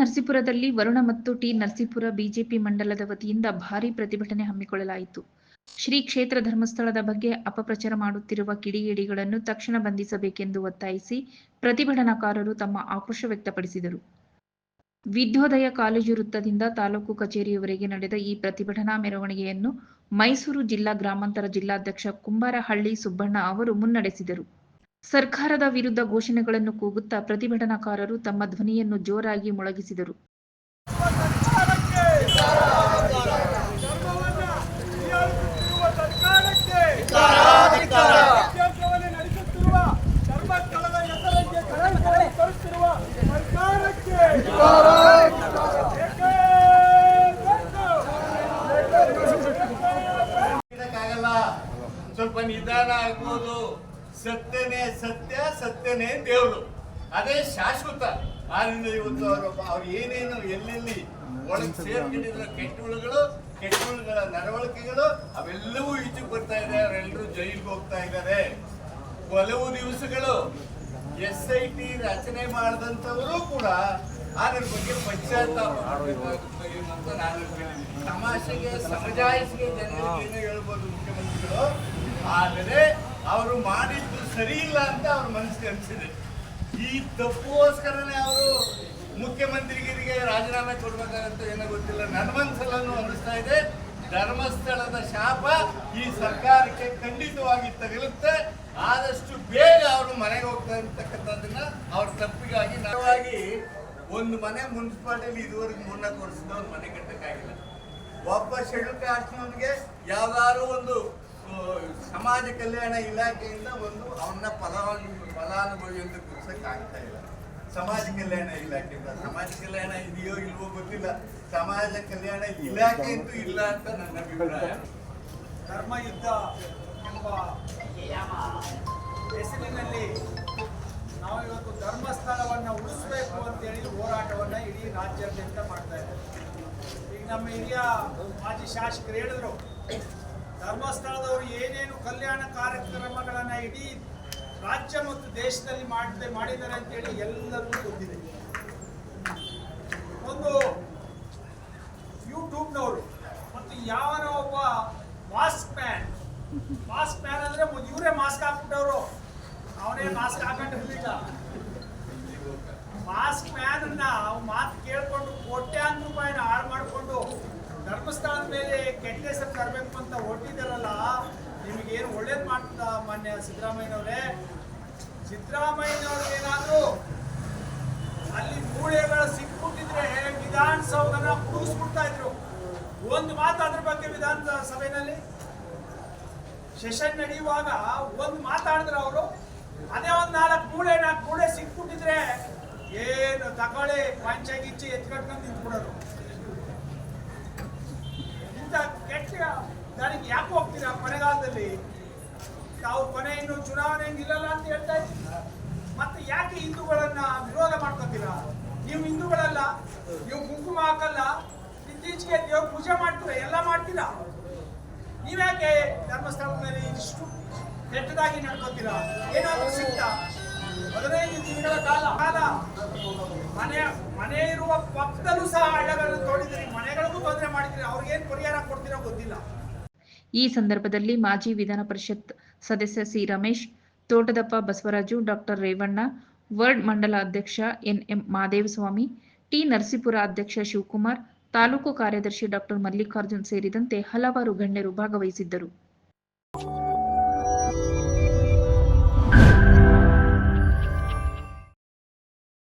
ನರಸೀಪುರದಲ್ಲಿ ವರುಣ ಮತ್ತು T Narasipura BJP ಮಂಡಲದ ವತಿಯಿಂದ ಭಾರೀ ಪ್ರತಿಭಟನೆ ಹಮ್ಮಿಕೊಳ್ಳಲಾಯಿತು. ಶ್ರೀ ಕ್ಷೇತ್ರ ಧರ್ಮಸ್ಥಳದ ಬಗ್ಗೆ ಅಪಪ್ರಚಾರ ಮಾಡುತ್ತಿರುವ ಕಿಡಿಗೇಡಿಗಳನ್ನು ತಕ್ಷಣ ಬಂಧಿಸಬೇಕೆಂದು ಒತ್ತಾಯಿಸಿ ಪ್ರತಿಭಟನಾಕಾರರು ತಮ್ಮ ಆಕ್ರೋಶ ವ್ಯಕ್ತಪಡಿಸಿದರು. ವಿದ್ಯೋದಯ ಕಾಲೇಜು ವೃತ್ತದಿಂದ ತಾಲೂಕು ಕಚೇರಿಯವರೆಗೆ ನಡೆದ ಈ ಪ್ರತಿಭಟನಾ ಮೆರವಣಿಗೆಯನ್ನು ಮೈಸೂರು ಜಿಲ್ಲಾ ಗ್ರಾಮಾಂತರ ಜಿಲ್ಲಾಧ್ಯಕ್ಷ ಕುಂಬಾರಹಳ್ಳಿ ಸುಬ್ಬಣ್ಣ ಅವರು ಮುನ್ನಡೆಸಿದರು. ಸರ್ಕಾರದ ವಿರುದ್ಧ ಘೋಷಣೆಗಳನ್ನು ಕೂಗುತ್ತಾ ಪ್ರತಿಭಟನಾಕಾರರು ತಮ್ಮ ಧ್ವನಿಯನ್ನು ಜೋರಾಗಿ ಮೊಳಗಿಸಿದರು. ಸ್ವಲ್ಪ ನಿಧಾನ ಆಗ್ಬೋದು. ಸತ್ಯನೇ ಸತ್ಯ, ಸತ್ಯನೇ ದೇವರು. ಅದೇ ಶಾಶ್ವತ. ಆದ್ರಿಂದ ಇವತ್ತು ಅವರು ಅವ್ರು ಏನೇನು ಎಲ್ಲೆಲ್ಲಿ ಒಳಗೆ ಹುಳುಗಳು ಕೆಟ್ಟುಳುಗಳು ಕೆಟ್ಟುಳುಗಳ ನಡವಳಿಕೆಗಳು, ಅವೆಲ್ಲವೂ ಈಚೆಗೆ ಬರ್ತಾ ಇದೆ. ಅವರೆಲ್ಲರೂ ಜೈಲಿಗೆ ಹೋಗ್ತಾ ಇದ್ದಾರೆ ಕೆಲವು ದಿವಸಗಳು ಎಸ್ ಐ ಟಿ ರಚನೆ ಮಾಡಿದಂಥವರು ಕೂಡ ಅದ್ರ ಬಗ್ಗೆ ಪಶ್ಚಾತ್ತಾಪ ಅಂತ ನಾನು. ತಮಾಷೆಗೆ, ಸಮಜಾಯಿಸಿಗೆ ಜನರಿಗೆ ಏನೋ ಹೇಳ್ಬೋದು ಮುಖ್ಯಮಂತ್ರಿಗಳು? ಆದರೆ ಅವರು ಮಾಡಿದ್ದು ಸರಿ ಇಲ್ಲ ಅಂತ ಅವ್ರ ಮನಸ್ಸಿಗೆ ಅನಿಸಿದೆ ಈ ತಪ್ಪುಗೋಸ್ಕರನೇ ಅವರು ಮುಖ್ಯಮಂತ್ರಿಗಿರಿಗೆ ರಾಜೀನಾಮೆ ಕೊಡ್ಬೇಕಾಗತ್ತೆ ಏನೋ ಗೊತ್ತಿಲ್ಲ. ನನ್ನ ಮನಸ್ಸಲ್ಲೂ ಅನಿಸ್ತಾ ಇದೆ. ಧರ್ಮಸ್ಥಳದ ಶಾಪ ಈ ಸರ್ಕಾರಕ್ಕೆ ಖಂಡಿತವಾಗಿ ತಗಲುತ್ತೆ. ಆದಷ್ಟು ಬೇಗ ಅವರು ಮನೆಗೆ ಹೋಗ್ತಾ ಇರ್ತಕ್ಕಂಥದ್ದನ್ನ ಅವ್ರ ತಪ್ಪಿಗಾಗಿ ನಾವಾಗಿ ಒಂದು ಮನೆ ಮುನ್ಸಿಪಾಲ್ಟಿಯಲ್ಲಿ ಇದುವರೆಗೆ ಮೂರ್ನಾಲ್ಕು ವರ್ಷದ ಅವ್ರ ಮನೆ ಕಟ್ಟಕ್ಕಾಗಿಲ್ಲ. ಒಬ್ಬ ಶೆಡ್ಯೂಲ್ ಕಾಸ್ಟ್ನವನಿಗೆ ಯಾವ್ದಾದ್ರು ಒಂದು ಸಮಾಜ ಕಲ್ಯಾಣ ಇಲಾಖೆಯಿಂದ ಒಂದು ಅವನ್ನ ಫಲಾನು, ಫಲಾನುಭವಿ ಅಂತ ಗುರುಸಕ್ಕೆ ಆಗ್ತಾ ಇಲ್ಲ. ಸಮಾಜ ಕಲ್ಯಾಣ ಇಲಾಖೆಯಿಂದ. ಸಮಾಜ ಕಲ್ಯಾಣ ಇದೆಯೋ ಇಲ್ವೋ ಗೊತ್ತಿಲ್ಲ. ಸಮಾಜ ಕಲ್ಯಾಣ ಇಲಾಖೆ ಅಂತೂ ಇಲ್ಲ ಅಂತ ನನ್ನ ಅಭಿಪ್ರಾಯ. ಧರ್ಮಯುದ್ಧ ಎಂಬ ಹೆಸರಿನಲ್ಲಿ ನಾವು ಇವತ್ತು ಧರ್ಮಸ್ಥಳವನ್ನು ಉಳಿಸಬೇಕು ಅಂತೇಳಿ ಹೋರಾಟವನ್ನ ಇಡೀ ರಾಜ್ಯಾದ್ಯಂತ ಮಾಡ್ತಾ ಇದ್ದೇವೆ. ಈಗ ನಮ್ಮ ಹಿರಿಯ ಮಾಜಿ ಶಾಸಕರು ಹೇಳಿದ್ರು ಧರ್ಮಸ್ಥಳದವರು ಏನೇನು ಕಲ್ಯಾಣ ಕಾರ್ಯಕ್ರಮಗಳನ್ನು ಇಡೀ ರಾಜ್ಯ ಮತ್ತು ದೇಶದಲ್ಲಿ ಮಾಡದೆ ಮಾಡಿದ್ದಾರೆ ಅಂತೇಳಿ ಎಲ್ಲರಿಗೂ ಗೊತ್ತಿದೆ. ಒಂದು ಯೂಟ್ಯೂಬ್ನವರು ಮತ್ತು ಯಾವನೋ ಒಬ್ಬ ಮಾಸ್ಕ್ ಮ್ಯಾನ್ ಮಾಸ್ಕ್ ಮ್ಯಾನ್ ಅಂದ್ರೆ ಇವರೇ ಮಾಸ್ಕ್ ಹಾಕ್ಬಿಟ್ಟವರು. ಅವನೇ ಮಾಸ್ಕ್ ಹಾಕೊಂಡಿರ್ಲಿಲ್ಲ ಮಾಸ್ಕ್ ಮ್ಯಾನ್ ಅನ್ನ ಮಾತು ಧರ್ಮಸ್ಥಳದ ಮೇಲೆ ಕೆಟ್ಟ ಹೆಸರು ತರಬೇಕು ಅಂತ ಹೊರಟಿದ್ದಾರಲ್ಲ, ನಿಮಗೇನು ಒಳ್ಳೇದು ಮಾಡ್ತದ ಮಾನ್ಯ ಸಿದ್ದರಾಮಯ್ಯನವರೇ? ಸಿದ್ದರಾಮಯ್ಯನವ್ರಿಗೆ ಏನಾದರೂ ಅಲ್ಲಿ ಮೂಳೆಗಳು ಸಿಕ್ಬಿಟ್ಟಿದ್ರೆ ವಿಧಾನಸೌಧನ ಮುಗಿಸ್ಬಿಡ್ತಾ ಇದ್ರು. ಒಂದು ಮಾತು ಅದ್ರ ಬಗ್ಗೆ ವಿಧಾನ ಸಭೆಯಲ್ಲಿ ಸೆಷನ್ ನಡೆಯುವಾಗ ಒಂದು ಮಾತಾಡಿದ್ರು ಅವರು, ಅದೇ ಒಂದು ನಾಲ್ಕು ಮೂಳೆ ನಾಲ್ಕು ಮೂಳೆ ಸಿಕ್ಬಿಟ್ಟಿದ್ರೆ ಏನು ತಗೊಳ್ಳಿ ಪಂಚಾಯಿಚ್ಚಿ ಎತ್ಕಟ್ಕೊಂಡು ನಿಂತ್ಬಿಡೋರು. ಇನ್ನು ಚುನಾವಣೆ ನಿಲ್ಲಲ್ಲ ಅಂತ ಹೇಳ್ತಾ ಇದ್ದೀವಿ ಮತ್ತೆ ಯಾಕೆ ಹಿಂದೂಗಳನ್ನ ವಿರೋಧ ಮಾಡ್ಕೊತೀರಾ? ನೀವು ಹಿಂದೂಗಳಲ್ಲ, ನೀವು ಕುಂಕುಮ ಹಾಕಲ್ಲ, ಇತ್ತೀಚೆಗೆ ದೇವ್ರ ಪೂಜೆ ಮಾಡ್ತೀರ, ಎಲ್ಲ ಮಾಡ್ತೀರಾ? ನೀವ್ಯಾಕೆ ಧರ್ಮಸ್ಥಳದ ಮೇಲೆ ಇಷ್ಟು ಕೆಟ್ಟದಾಗಿ ನಡ್ಕೋತೀರಾ? ಏನಾದ್ರೂ ಸಿಗ್ತಾ ಹದಿನೈದು ದಿನಗಳ ಕಾಲ ಕಾಲ. ಮನೆ ಮನೆ ಇರುವ ಪಕ್ಕದಲ್ಲೂ ಸಹ ಹಳ್ಳಗಳನ್ನು ತೋಡಿದ್ರಿ ಮನೆಗಳಿಗೂ ತೊಂದರೆ ಮಾಡಿದ್ರಿ ಅವ್ರಿಗೇನು ಪರಿಹಾರ ಕೊಡ್ತೀರೋ ಗೊತ್ತಿಲ್ಲ. ಈ ಸಂದರ್ಭದಲ್ಲಿ ಮಾಜಿ ವಿಧಾನ ಪರಿಷತ್ ಸದಸ್ಯ C Ramesh, Thotadappa Basavaraju doctor Revanna, ward ಮಂಡಲ ಅಧ್ಯಕ್ಷ N M Madevaswamy, T Narasipura ಅಧ್ಯಕ್ಷ ಶಿವಕುಮಾರ್, ತಾಲೂಕು ಕಾರ್ಯದರ್ಶಿ ಡಾಕ್ಟರ್ ಮಲ್ಲಿಕಾರ್ಜುನ್ ಸೇರಿದಂತೆ ಹಲವಾರು ಗಣ್ಯರು ಭಾಗವಹಿಸಿದ್ದರು.